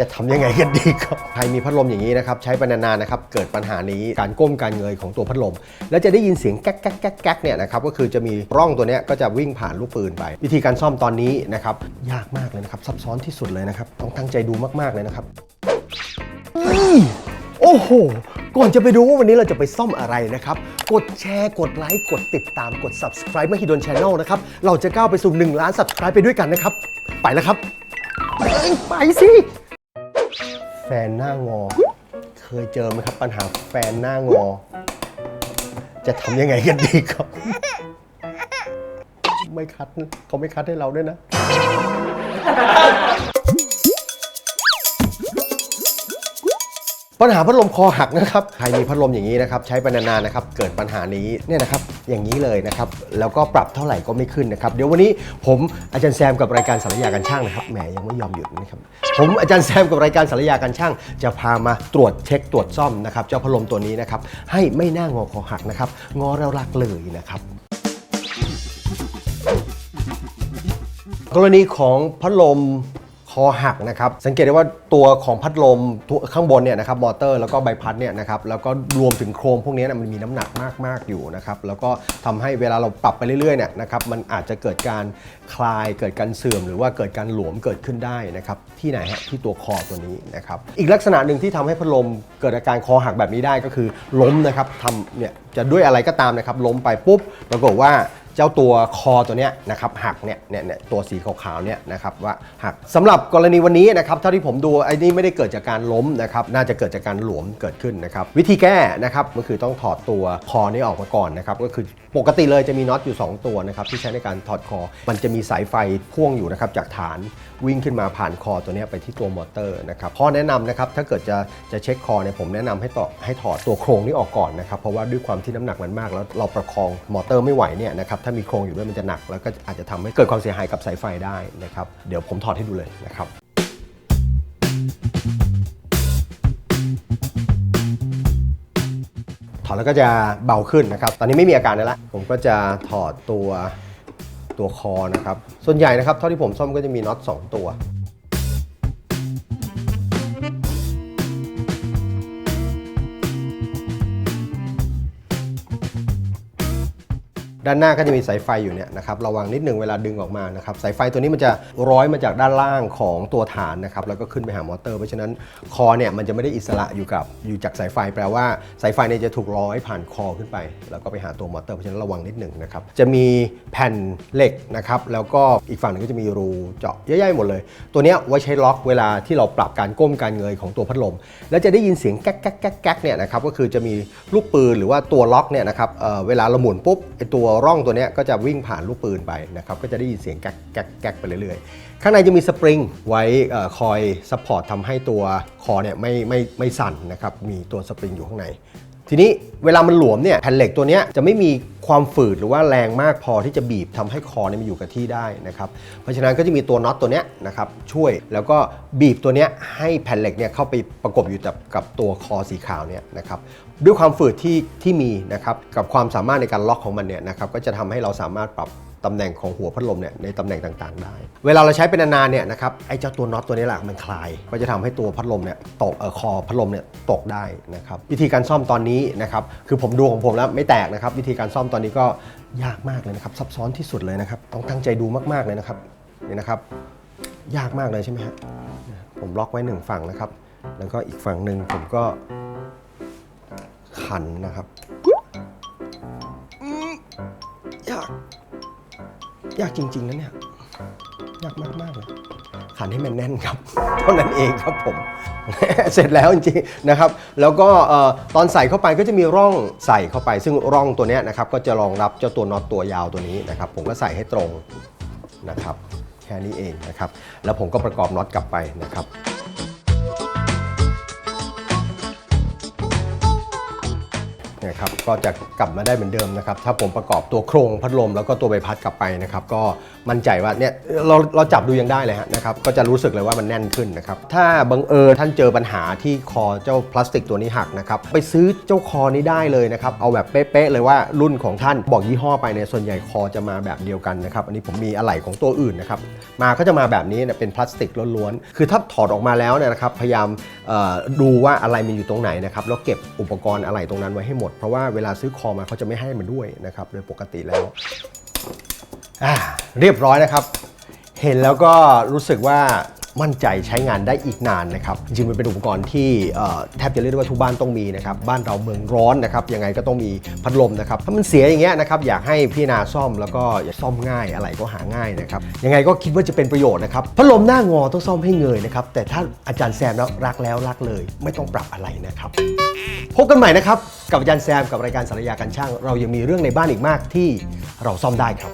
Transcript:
จะทำยังไงกันดีครับใครมีพัดลมอย่างนี้นะครับใช้ไปนานๆนะครับเกิดปัญหานี้การก้มการเงยของตัวพัดลม แล้วจะได้ยินเสียงแก๊กแก๊กแก๊กแก๊กเนี่ยนะครับก็คือจะมีร่องตัวเนี้ยก็จะวิ่งผ่านลูกปืนไป วิธีการซ่อมตอนนี้นะครับยากมากเลยนะครับซับซ้อนที่สุดเลยนะครับต้องตั้งใจดูมากๆเลยนะครับโอ้โห ก่อนจะไปดูว่าวันนี้เราจะไปซ่อมอะไรนะครับ กดแชร์ กดไลค์ กดติดตาม กด subscribe มาฮิดน Channel นะครับ เราจะก้าวไปสู่ 1 ล้าน subscribe ไปด้วยกันนะครับ ไปแล้วครับเอ้ยไปสิ แฟนหน้างอ เคยเจอไหมครับปัญหาแฟนหน้างอ จะทำยังไงกันดีครับ ไม่คัดเขาไม่คัดให้เราด้วยนะ ปัญหาพัดลมคอหักนะครับ ใครมีพัดลมอย่างนี้นะครับ ใช้ไปนานๆนะครับ เกิดปัญหานี้เนี่ยนะครับ อย่างนี้เลยนะครับ แล้วก็ปรับเท่าไหร่ก็ไม่ขึ้นนะครับ เดี๋ยววันนี้ผมอาจารย์แซมกับรายการสารยาการช่างนะครับ แหมยังไม่ยอมหยุดนะครับ ผมอาจารย์แซมกับรายการสารยาการช่าง จะพามาตรวจเช็คตรวจซ่อมนะครับเจ้าพัดลมตัวนี้นะครับ ให้ไม่น่างอคอหักนะครับ งอแล้วรักเลยนะครับกรณีของพัดลม คอหักนะครับ สังเกตได้ว่าตัวของพัดลมข้างบนเนี่ยนะครับมอเตอร์แล้วก็ใบพัดเนี่ยนะครับแล้วก็รวมถึงโครงพวกนี้นะมันมีน้ำหนักมาก ๆ อยู่นะครับแล้วก็ทำให้เวลาเราปรับไปเรื่อยๆเนี่ยนะครับมันอาจจะเกิดการคลายเกิดการเสื่อม หรือว่าเกิดการหลวมเกิดขึ้นได้นะครับที่ไหนฮะที่ตัวคอตัวนี้นะครับอีกลักษณะหนึ่งที่ทำให้พัดลมเกิดอาการคอหักแบบนี้ได้ก็คือล้มนะครับทำเนี่ยจะด้วยอะไรก็ตามนะครับล้มไปปุ๊บปรากฏว่า เจ้าตัวคอตัวเนี้ยนะครับหักเนี่ยเนี่ยเนี่ยตัวสีขาวๆเนี่ยนะครับว่าหักสำหรับกรณีวันนี้นะครับเท่าที่ผมดูไอ้นี่ไม่ได้เกิดจากการล้มนะครับน่าจะเกิดจากการหลวมเกิดขึ้นนะครับวิธีแก้นะครับก็คือต้องถอดตัวคอนี้ออกมาก่อนนะครับก็คือปกติเลยจะมีน็อตอยู่ 2 ตัวนะครับที่ใช้ในการถอดคอ มันจะมีสายไฟพ่วงอยู่นะครับจากฐานวิ่งขึ้นมาผ่านคอตัวนี้ไปที่ตัวมอเตอร์นะครับข้อแนะนำนะครับถ้าเกิดจะจะเช็คคอเนี่ยผมแนะนำให้ต่อให้ถอดตัวโครงนี้ออกก่อนนะครับเพราะว่าด้วยความที่น้ำหนักมันมากแล้วเราประคองมอเตอร์ไม่ไหวเนี่ยนะครับถ้ามีโครงอยู่ด้วยมันจะหนัก แล้วก็อาจจะทำให้เกิดความเสียหายกับสายไฟได้นะครับเดี๋ยวผมถอดให้ดูเลยนะครับถอดแล้วก็จะเบาขึ้นนะครับ ตอนนี้ไม่มีอาการแล้ว ผมก็จะถอดตัวตัวคอนะครับ ส่วนใหญ่นะครับเท่าที่ผมซ่อมก็จะมีน็อต2ตัว ด้านหน้าก็จะมีสายไฟอยู่เนี่ยนะครับระวังนิดหนึ่งเวลาดึงออกมานะครับสายไฟตัวนี้มันจะร้อยมาจากด้านล่างของตัวฐานนะครับแล้วก็ขึ้นไปหามอเตอร์เพราะฉะนั้นคอเนี่ยมันจะไม่ได้อิสระอยู่กับอยู่จากสายไฟ แปลว่าสายไฟเนี่ยจะถูกร้อยผ่านคอขึ้นไป แล้วก็ไปหาตัวมอเตอร์เพราะฉะนั้นระวังนิดหนึ่งนะครับจะมีแผ่นเหล็กนะครับแล้วก็อีกฝั่งหนึงก็จะมีรูเจาะเยอะๆหมดเลย ตัวเนี้ยไว้ใช้ล็อกเวลาที่เราปรับการก้มการเงยของตัวพัดลม แล้วจะได้ยินเสียงแก๊กแก๊กแก๊กแก๊กเนี่ยนะครับก็คือจะมีลูกปืนหรือว่าตัวล็อกเนี่ยนะครับเเวลาเราหมุนปุ๊บไอตัวร่องตัวนี้ก็จะวิ่งผ่านลูกปืนไปนะครับก็จะได้ยินเสียงแก๊กแก๊กแก๊กไปเรื่อยๆ ข้างในจะมีสปริงไว้คอยซัพพอร์ตทำให้ตัวคอเนี่ยไม่ไม่ไม่สั่นนะครับมีตัวสปริงอยู่ข้างใน ทีนี้เวลามันหลวมเนี่ยแผ่นเหล็กตัวนี้จะไม่มีความฝืดหรือว่าแรงมากพอที่จะบีบทำให้คอเนี่ยมันอยู่กับที่ได้นะครับเพราะฉะนั้นก็จะมีตัวน็อตตัวนี้นะครับช่วยแล้วก็บีบตัวนี้ให้แผ่นเหล็กเนี่ยเข้าไปประกบอยู่กับกับตัวคอสีขาวเนี่ยนะครับด้วยความฝืดที่ที่มีนะครับกับความสามารถในการล็อกของมันเนี่ยนะครับก็จะทำให้เราสามารถปรับ ตำแหน่งของหัวพัดลมเนี่ยในตำแหน่งต่างๆ ได้ เวลาเราใช้เป็นนานๆเนี่ยนะครับไอ้เจ้าตัวน็อตตัวนี้แหละมันคลาย ก็จะทำให้ตัวพัดลมเนี่ยตกเออคอพัดลมเนี่ยตกได้นะครับวิธีการซ่อมตอนนี้นะครับคือผมดูของผมแล้วไม่แตกนะครับ วิธีการซ่อมตอนนี้ก็ยากมากเลยนะครับซับซ้อนที่สุดเลยนะครับต้องตั้งใจดูมากๆเลยนะครับนี่นะครับ ยากมากเลยใช่ไหมฮะผมล็อกไว้หนึ่งฝั่งนะครับ แล้วก็อีกฝั่งหนึ่งผมก็ขันนะครับ ยากจริง ๆนะเนี่ย ยากมากๆเลยขันให้มันแน่นครับเท่านั้นเองครับผม เสร็จแล้วจริงๆนะครับ แล้วก็ตอนใส่เข้าไปก็จะมีร่องใส่เข้าไป ซึ่งร่องตัวนี้นะครับก็จะรองรับเจ้าตัวน็อตตัวยาวตัวนี้นะครับ ผมก็ใส่ให้ตรงนะครับ แค่นี้เองนะครับ แล้วผมก็ประกอบน็อตกลับไปนะครับ นะครับก็จะกลับมาได้เหมือนเดิมนะครับถ้าผมประกอบตัวโครงพัดลมแล้วก็ตัวใบพัดกลับไปนะครับก็มั่นใจว่าเนี่ยเราเราจับดูยังได้เลยฮะนะครับก็จะรู้สึกเลยว่ามันแน่นขึ้นนะครับถ้าบังเอิญท่านเจอปัญหาที่คอเจ้าพลาสติกตัวนี้หักนะครับไปซื้อเจ้าคอนี้ได้เลยนะครับเอาแบบเป๊ะๆเลยว่ารุ่นของท่านบอกยี่ห้อไปเนี่ยส่วนใหญ่คอจะมาแบบเดียวกันนะครับอันนี้ผมมีอะไหล่ของตัวอื่นนะครับมาก็จะมาแบบนี้เนี่ยเป็นพลาสติกล้วนๆคือถ้าถอดออกมาแล้วเนี่ยนะครับพยายามดูว่าอะไรมันอยู่ตรงไหนนะครับแล้วเก็บอุปกรณ์อะไหล่ตรงนั้นไว้ให้หมดเพราะว่าเวลาซื้อคอมาเขาจะไม่ให้มันด้วยนะครับโดยปกติแล้วอ่าเรียบร้อยนะครับ เห็นแล้วก็รู้สึกว่ามั่นใจใช้งานได้อีกนานนะครับ จริงๆมันเป็นอุปกรณ์ที่แทบจะเรียกได้ว่าทุกบ้านต้องมีนะครับ บ้านเราเมืองร้อนนะครับ ยังไงก็ต้องมีพัดลมนะครับ ถ้ามันเสียอย่างเงี้ยนะครับ อยากให้พี่นาซ่อมแล้วก็อย่าซ่อมง่ายอะไรก็หาง่ายนะครับ ยังไงก็คิดว่าจะเป็นประโยชน์นะครับ พัดลมหน้างอต้องซ่อมให้เงยนะครับ แต่ถ้าอาจารย์แซมแล้วรักแล้วรักเลย ไม่ต้องปรับอะไรนะครับ พบกันใหม่นะครับ กับอาจารย์แซมกับรายการสารยาการช่าง เรายังมีเรื่องในบ้านอีกมากที่เราซ่อมได้ครับ